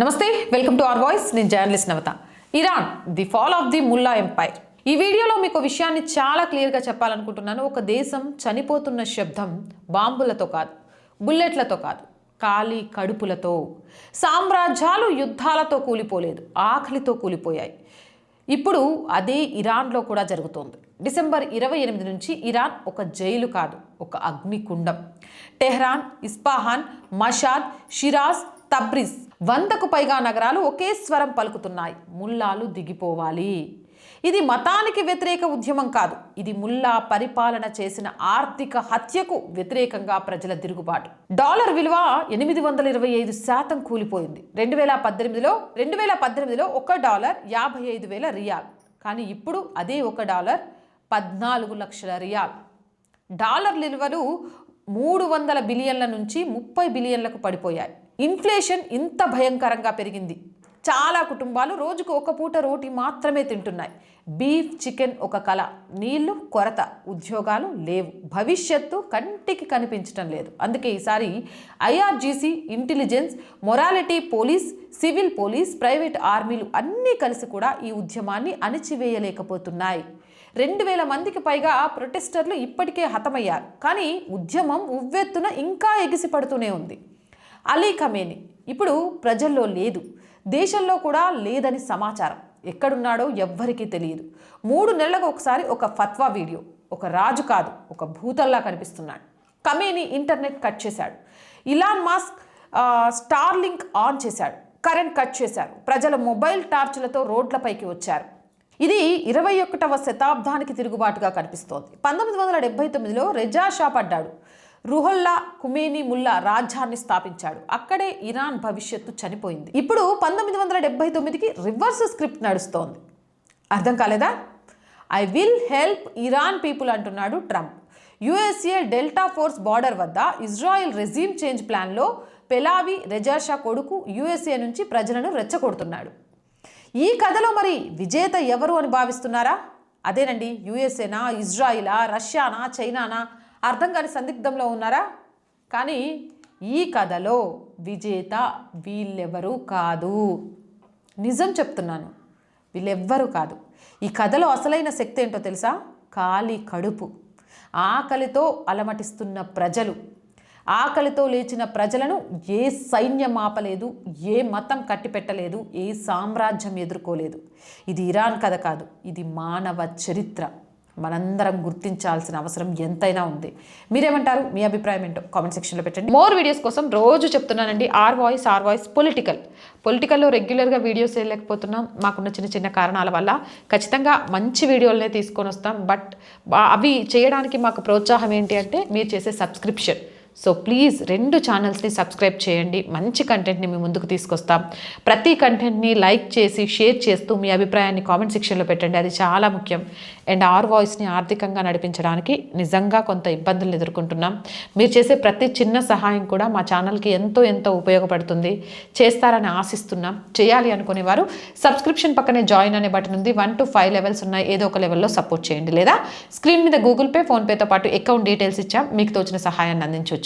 నమస్తే welcome to our voice. నేను journalist Navata. Iran the fall of the mullah empire. ఈ వీడియోలో మీకు విషయాన్ని చాలా క్లియర్గా చెప్పాలనుకుంటున్నాను. ఒక దేశం చనిపోతున్న శబ్దం బాంబులతో కాదు బుల్లెట్లతో కాదు ఖాళీ కడుపులతో. సామ్రాజ్యాలు యుద్ధాలతో కూలిపోలేదు ఆకలితో కూలిపోయాయి. ఇప్పుడు అదే ఇరాన్లో కూడా జరుగుతోంది. డిసెంబర్ ఇరవై ఎనిమిది నుంచి ఇరాన్ ఒక జైలు కాదు ఒక అగ్నికుండం. Tehran Isfahan Mashhad Shiraz Tabriz. వందకు పైగా నగరాలు ఒకే స్వరం పలుకుతున్నాయి. ముల్లాలు దిగిపోవాలి. ఇది మతానికి వ్యతిరేక ఉద్యమం కాదు. ఇది ముల్లా పరిపాలన చేసిన ఆర్థిక హత్యకు వ్యతిరేకంగా ప్రజల తిరుగుబాటు. డాలర్ విలువ ఎనిమిది వందల ఇరవై ఐదు శాతం కూలిపోయింది. రెండు వేల పద్దెనిమిదిలో రెండు వేల పద్దెనిమిదిలో ఒక డాలర్ యాభై ఐదు వేల రియాల్. కానీ ఇప్పుడు అదే ఒక డాలర్ పద్నాలుగు లక్షల రియాల్. డాలర్ విలువలు మూడు వందల బిలియన్ల నుంచి ముప్పై బిలియన్లకు పడిపోయాయి. ఇన్ఫ్లేషన్ ఇంత భయంకరంగా పెరిగింది. చాలా కుటుంబాలు రోజుకు ఒక పూట రోటీ మాత్రమే తింటున్నాయి. బీఫ్ చికెన్ ఒక కళ. నీళ్ళు కొరత. ఉద్యోగాలు లేవు. భవిష్యత్తు కంటికి కనిపించడం లేదు. అందుకే ఈసారి IRGC intelligence morality police civil police private ఆర్మీలు అన్నీ కలిసి కూడా ఈ ఉద్యమాన్ని అణిచివేయలేకపోతున్నాయి. రెండు వేల మందికి పైగా ప్రొటెస్టర్లు ఇప్పటికే హతమయ్యారు. కానీ ఉద్యమం ఉవ్వెత్తున ఇంకా ఎగిసిపడుతూనే ఉంది. అలీ ఖమేని ఇప్పుడు ప్రజల్లో లేదు. దేశంలో కూడా లేదని సమాచారం. ఎక్కడున్నాడో ఎవ్వరికీ తెలియదు. మూడు నెలలకు ఒకసారి ఒక ఫత్వా వీడియో. ఒక రాజు కాదు ఒక భూతల్లా కనిపిస్తున్నాడు. కమేని ఇంటర్నెట్ కట్ చేశాడు. ఇలాన్ మాస్క్ స్టార్లింక్ ఆన్ చేశాడు. కరెంట్ కట్ చేశారు. ప్రజల మొబైల్ టార్చులతో రోడ్లపైకి వచ్చారు. ఇది ఇరవై ఒకటవ శతాబ్దానికి తిరుగుబాటుగా కనిపిస్తోంది. పంతొమ్మిది వందల డెబ్బై తొమ్మిదిలో రెజా షా పడ్డాడు. రుహల్లా కుమేని ముల్లా రాజ్యాన్ని స్థాపించాడు. అక్కడే ఇరాన్ భవిష్యత్తు చనిపోయింది. ఇప్పుడు పంతొమ్మిది వందల డెబ్బై తొమ్మిదికి రివర్స్ స్క్రిప్ట్ నడుస్తోంది. అర్థం కాలేదా? I will help Iran people అంటున్నాడు Trump. USA Delta Force border వద్ద ఇజ్రాయెల్ రెజీమ్ చేంజ్ ప్లాన్లో పెలావి రెజాషా కొడుకు యుఎస్ఏ నుంచి ప్రజలను రెచ్చగొడుతున్నాడు. ఈ కథలో మరి విజేత ఎవరు అని భావిస్తున్నారా? అదేనండి యుఎస్ఏనా ఇజ్రాయిలా రష్యానా చైనానా? అర్థం కాని సందిగ్ధంలో ఉన్నారా? కానీ ఈ కథలో విజేత వీళ్ళెవరూ కాదు. నిజం చెప్తున్నాను వీళ్ళెవ్వరూ కాదు. ఈ కథలో అసలైన శక్తి ఏంటో తెలుసా? ఖాళీ కడుపు. ఆకలితో అలమటిస్తున్న ప్రజలు. ఆకలితో లేచిన ప్రజలను ఏ సైన్యం ఆపలేదు ఏ మతం కట్టిపెట్టలేదు ఏ సామ్రాజ్యం ఎదుర్కోలేదు. ఇది ఇరాన్ కథ కాదు ఇది మానవ చరిత్ర. మనందరం గుర్తించాల్సిన అవసరం ఎంతైనా ఉంది. మీరేమంటారు? మీ అభిప్రాయం ఏంటో కామెంట్ సెక్షన్లో పెట్టండి. మోర్ వీడియోస్ కోసం రోజు చెప్తున్నానండి our voice our voice political. పొలిటికల్లో రెగ్యులర్గా వీడియోస్ వేయలేకపోతున్నాం మాకున్న చిన్న చిన్న కారణాల వల్ల ఖచ్చితంగా మంచి వీడియోలనే తీసుకొని వస్తాం. బట్ అవి చేయడానికి మాకు ప్రోత్సాహం ఏంటి అంటే మీరు చేసే సబ్స్క్రిప్షన్. సో ప్లీజ్ రెండు ఛానల్స్ని సబ్స్క్రైబ్ చేయండి. మంచి కంటెంట్ని మీ ముందుకు తీసుకొస్తాం. ప్రతి కంటెంట్ని లైక్ చేసి షేర్ చేస్తూ మీ అభిప్రాయాన్ని కామెంట్ సెక్షన్లో పెట్టండి. అది చాలా ముఖ్యం. అండ్ ఆర్ వాయిస్ని ఆర్థికంగా నడిపించడానికి నిజంగా కొంత ఇబ్బందులు ఎదుర్కొంటున్నాం. మీరు చేసే ప్రతి చిన్న సహాయం కూడా మా ఛానల్కి ఎంతో ఎంతో ఉపయోగపడుతుంది. చేస్తారని ఆశిస్తున్నాం. చేయాలి అనుకునేవారు సబ్స్క్రిప్షన్ పక్కనే జాయిన్ అనే బటన్ ఉంది. వన్ టు ఫైవ్ లెవెల్స్ ఉన్నాయి. ఏదో ఒక లెవెల్లో సపోర్ట్ చేయండి. లేదా స్క్రీన్ మీద గూగుల్ పే ఫోన్పేతో పాటు అకౌంట్ డీటెయిల్స్ ఇచ్చాం. మీకు తోచిన సహాయాన్ని అందించవచ్చు.